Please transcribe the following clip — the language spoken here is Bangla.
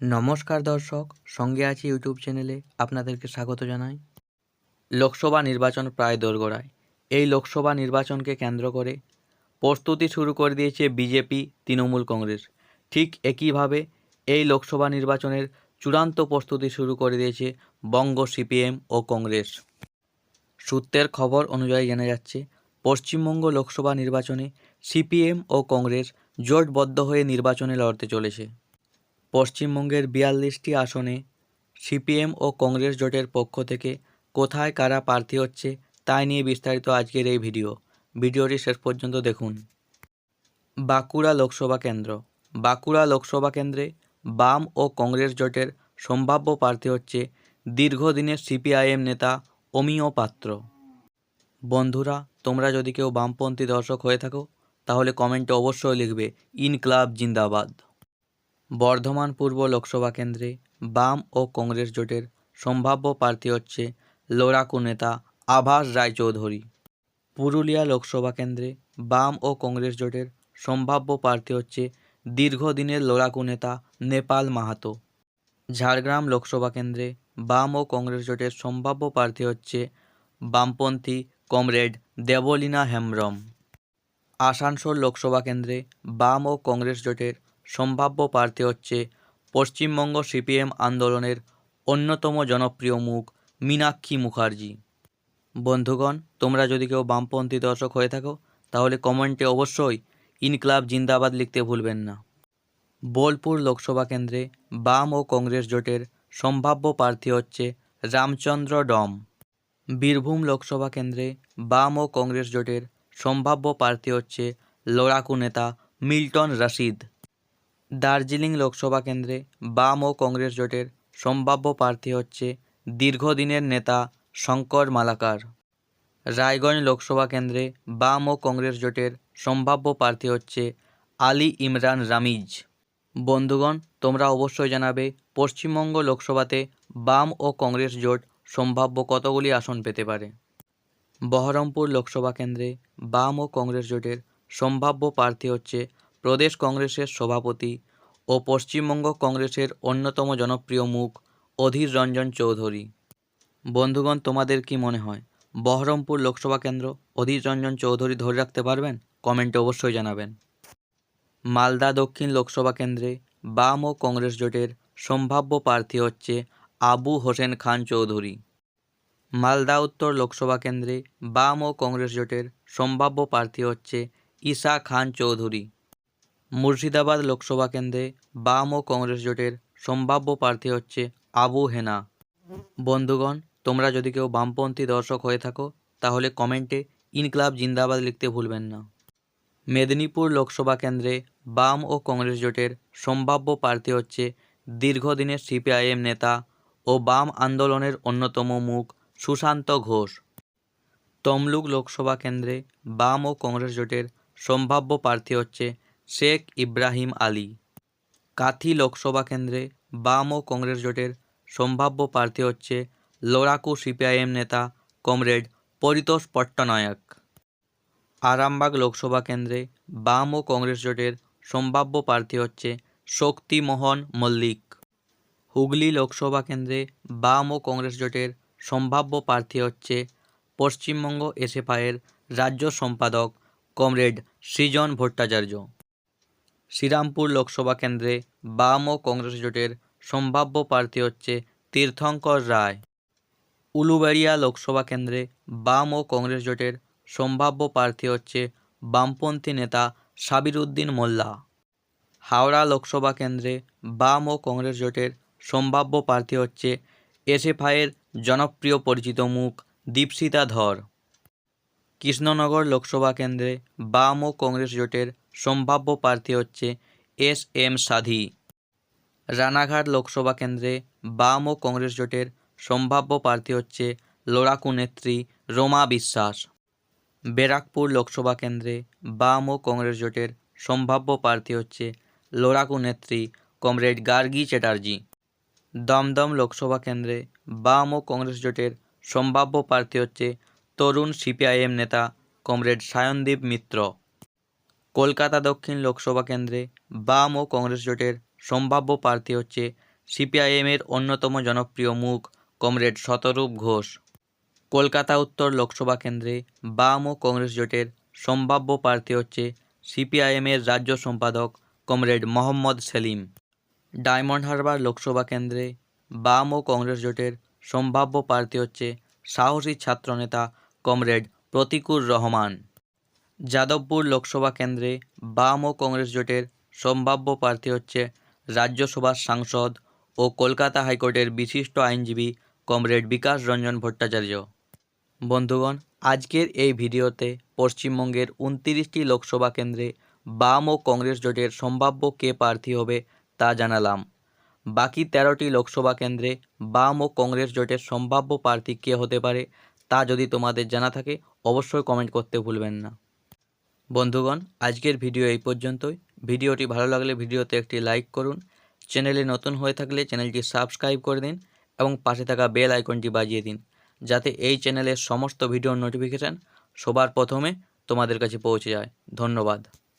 নমস্কার দর্শক, সঙ্গে আছি ইউটিউব চ্যানেলে আপনাদেরকে স্বাগত জানাই। লোকসভা নির্বাচন প্রায় দোরগোড়ায়। এই লোকসভা নির্বাচনকে কেন্দ্র করে প্রস্তুতি শুরু করে দিয়েছে বিজেপি, তৃণমূল কংগ্রেস। ঠিক একইভাবে এই লোকসভা নির্বাচনের চূড়ান্ত প্রস্তুতি শুরু করে দিয়েছে বঙ্গ সিপিএম ও কংগ্রেস। সূত্রের খবর অনুযায়ী জানা যাচ্ছে, পশ্চিমবঙ্গ লোকসভা নির্বাচনে সিপিএম ও কংগ্রেস জোটবদ্ধ হয়ে নির্বাচনে লড়তে চলেছে। পশ্চিমবঙ্গের বিয়াল্লিশটি আসনে সিপিএম ও কংগ্রেস জোটের পক্ষ থেকে কোথায় কারা প্রার্থী হচ্ছে তাই নিয়ে বিস্তারিত আজকের এই ভিডিও। ভিডিওটি শেষ পর্যন্ত দেখুন। বাঁকুড়া লোকসভা কেন্দ্র। বাঁকুড়া লোকসভা কেন্দ্রে বাম ও কংগ্রেস জোটের সম্ভাব্য প্রার্থী হচ্ছে দীর্ঘদিনের সিপিআইএম নেতা অমিয় পাত্র। বন্ধুরা, তোমরা যদি কেউ বামপন্থী দর্শক হয়ে থাকো, তাহলে কমেন্টে অবশ্যই লিখবে, ইনক্লাব জিন্দাবাদ। বর্ধমান পূর্ব লোকসভা কেন্দ্রে বাম ও কংগ্রেস জোটের সম্ভাব্য প্রার্থী হচ্ছে লড়াকু নেতা আভাস রায়চৌধুরী। পুরুলিয়া লোকসভা কেন্দ্রে বাম ও কংগ্রেস জোটের সম্ভাব্য প্রার্থী হচ্ছে দীর্ঘদিনের লড়াকু নেতা নেপাল মাহাতো। ঝাড়গ্রাম লোকসভা কেন্দ্রে বাম ও কংগ্রেস জোটের সম্ভাব্য প্রার্থী হচ্ছে বামপন্থী কমরেড দেবলীনা হেমব্রম। আসানসোল লোকসভা কেন্দ্রে বাম ও কংগ্রেস জোটের সম্ভাব্য প্রার্থী হচ্ছে পশ্চিমবঙ্গ সিপিএম আন্দোলনের অন্যতম জনপ্রিয় মুখ মীনাক্ষী মুখার্জি। বন্ধুগণ, তোমরা যদি কেউ বামপন্থী দর্শক হয়ে থাকো, তাহলে কমেন্টে অবশ্যই ইনক্লাব জিন্দাবাদ লিখতে ভুলবেন না। বোলপুর লোকসভা কেন্দ্রে বাম ও কংগ্রেস জোটের সম্ভাব্য প্রার্থী হচ্ছে রামচন্দ্র ডম। বীরভূম লোকসভা কেন্দ্রে বাম ও কংগ্রেস জোটের সম্ভাব্য প্রার্থী হচ্ছে লড়াকু নেতা মিল্টন রশিদ। দার্জিলিং লোকসভা কেন্দ্রে বাম ও কংগ্রেস জোটের সম্ভাব্য প্রার্থী হচ্ছে দীর্ঘদিনের নেতা শঙ্কর মালাকার। রায়গঞ্জ লোকসভা কেন্দ্রে বাম ও কংগ্রেস জোটের সম্ভাব্য প্রার্থী হচ্ছে আলী ইমরান রামিজ। বন্ধুগণ, তোমরা অবশ্যই জানাবে পশ্চিমবঙ্গ লোকসভাতে বাম ও কংগ্রেস জোট সম্ভাব্য কতগুলি আসন পেতে পারে। বহরমপুর লোকসভা কেন্দ্রে বাম ও কংগ্রেস জোটের সম্ভাব্য প্রার্থী হচ্ছে প্রদেশ কংগ্রেসের সভাপতি ও পশ্চিমবঙ্গ কংগ্রেসের অন্যতম জনপ্রিয় মুখ অধীর রঞ্জন চৌধুরী। বন্ধুগণ, তোমাদের কি মনে হয়, বহরমপুর লোকসভা কেন্দ্র অধীর রঞ্জন চৌধুরী ধরে রাখতে পারবেন? কমেন্টে অবশ্যই জানাবেন। মালদা দক্ষিণ লোকসভা কেন্দ্রে বাম ও কংগ্রেস জোটের সম্ভাব্য প্রার্থী হচ্ছে আবু হোসেন খান চৌধুরী। মালদা উত্তর লোকসভা কেন্দ্রে বাম ও কংগ্রেস জোটের সম্ভাব্য প্রার্থী হচ্ছে ঈশা খান চৌধুরী। মুর্শিদাবাদ লোকসভা কেন্দ্রে বাম ও কংগ্রেস জোটের সম্ভাব্য প্রার্থী হচ্ছে আবু হেনা। বন্ধুগণ, তোমরা যদি কেউ বামপন্থী দর্শক হয়ে থাকো, তাহলে কমেন্টে ইনক্লাব জিন্দাবাদ লিখতে ভুলবেন না। মেদিনীপুর লোকসভা কেন্দ্রে বাম ও কংগ্রেস জোটের সম্ভাব্য প্রার্থী হচ্ছে দীর্ঘদিনের সিপিআইএম নেতা ও বাম আন্দোলনের অন্যতম মুখ সুশান্ত ঘোষ। তমলুক লোকসভা কেন্দ্রে বাম ও কংগ্রেস জোটের সম্ভাব্য প্রার্থী হচ্ছে শেখ ইব্রাহিম আলী। কাথি লোকসভা কেন্দ্রে বাম ও কংগ্রেস জোটের সম্ভাব্য প্রার্থী হচ্ছে লড়াকু সিপিআইএম নেতা কমরেড পরিতোষ পট্টনায়ক। আরামবাগ লোকসভা কেন্দ্রে বাম ও কংগ্রেস জোটের সম্ভাব্য প্রার্থী হচ্ছে শক্তিমোহন মল্লিক। হুগলি লোকসভা কেন্দ্রে বাম ও কংগ্রেস জোটের সম্ভাব্য প্রার্থী হচ্ছে পশ্চিমবঙ্গ এসএফআইয়ের রাজ্য সম্পাদক কমরেড সৃজন ভট্টাচার্য। শ্রীরামপুর লোকসভা কেন্দ্রে বাম ও কংগ্রেস জোটের সম্ভাব্য প্রার্থী হচ্ছে তীর্থঙ্কর রায়। উলুবেড়িয়া লোকসভা কেন্দ্রে বাম ও কংগ্রেস জোটের সম্ভাব্য প্রার্থী হচ্ছে বামপন্থী নেতা সাবিরুদ্দিন মোল্লা। হাওড়া লোকসভা কেন্দ্রে বাম ও কংগ্রেস জোটের সম্ভাব্য প্রার্থী হচ্ছে এসএফআইয়ের জনপ্রিয় পরিচিত মুখ দীপশিতা ধর। কৃষ্ণনগর লোকসভা কেন্দ্রে বাম ও কংগ্রেস জোটের সম্ভাব্য প্রার্থী হচ্ছে এস এম সাধি। রানাঘাট লোকসভা কেন্দ্রে বাম ও কংগ্রেস জোটের সম্ভাব্য প্রার্থী হচ্ছে লড়াকু নেত্রী রোমা বিশ্বাস। ব্যারাকপুর লোকসভা কেন্দ্রে বাম ও কংগ্রেস জোটের সম্ভাব্য প্রার্থী হচ্ছে লড়াকু নেত্রী কমরেড গার্গী চ্যাটার্জি। দমদম লোকসভা কেন্দ্রে বাম ও কংগ্রেস জোটের সম্ভাব্য প্রার্থী হচ্ছে তরুণ সিপিআইএম নেতা কমরেড সায়নদীপ মিত্র। কলকাতা দক্ষিণ লোকসভা কেন্দ্রে বাম ও কংগ্রেস জোটের সম্ভাব্য প্রার্থী হচ্ছে সিপিআইএমের অন্যতম জনপ্রিয় মুখ কমরেড শতরূপ ঘোষ। কলকাতা উত্তর লোকসভা কেন্দ্রে বাম ও কংগ্রেস জোটের সম্ভাব্য প্রার্থী হচ্ছে সিপিআইএমের রাজ্য সম্পাদক comrade Mohammad Salim. Diamond Harbour Lok Sabha কেন্দ্রে বাম ও কংগ্রেস জোটের সম্ভাব্য প্রার্থী হচ্ছে সাহসী ছাত্রনেতা কমরেড প্রতিকুর রহমান। যাদবপুর লোকসভা কেন্দ্রে বাম ও কংগ্রেস জোটের সম্ভাব্য প্রার্থী হচ্ছে রাজ্যসভার সাংসদ ও কলকাতা হাইকোর্টের বিশিষ্ট আইনজীবী কমরেড বিকাশ রঞ্জন ভট্টাচার্য। বন্ধুগণ, আজকের এই ভিডিওতে পশ্চিমবঙ্গের উনতিরিশটি লোকসভা কেন্দ্রে বাম ও কংগ্রেস জোটের সম্ভাব্য কে প্রার্থী হবে তা জানালাম। বাকি তেরোটি লোকসভা কেন্দ্রে বাম ও কংগ্রেস জোটের সম্ভাব্য প্রার্থী কে হতে পারে তা যদি তোমাদের জানা থাকে, অবশ্যই কমেন্ট করতে ভুলবেন না। বন্ধুগণ, আজকের ভিডিও এই পর্যন্তই। ভিডিওটি ভালো লাগলে ভিডিওতে একটি লাইক করুন। চ্যানেলে নতুন হয়ে থাকলে চ্যানেলটি সাবস্ক্রাইব করে দিন এবং পাশে থাকা বেল আইকনটি বাজিয়ে দিন, যাতে এই চ্যানেলের সমস্ত ভিডিওর নোটিফিকেশান সবার প্রথমে তোমাদের কাছে পৌঁছে যায়। ধন্যবাদ।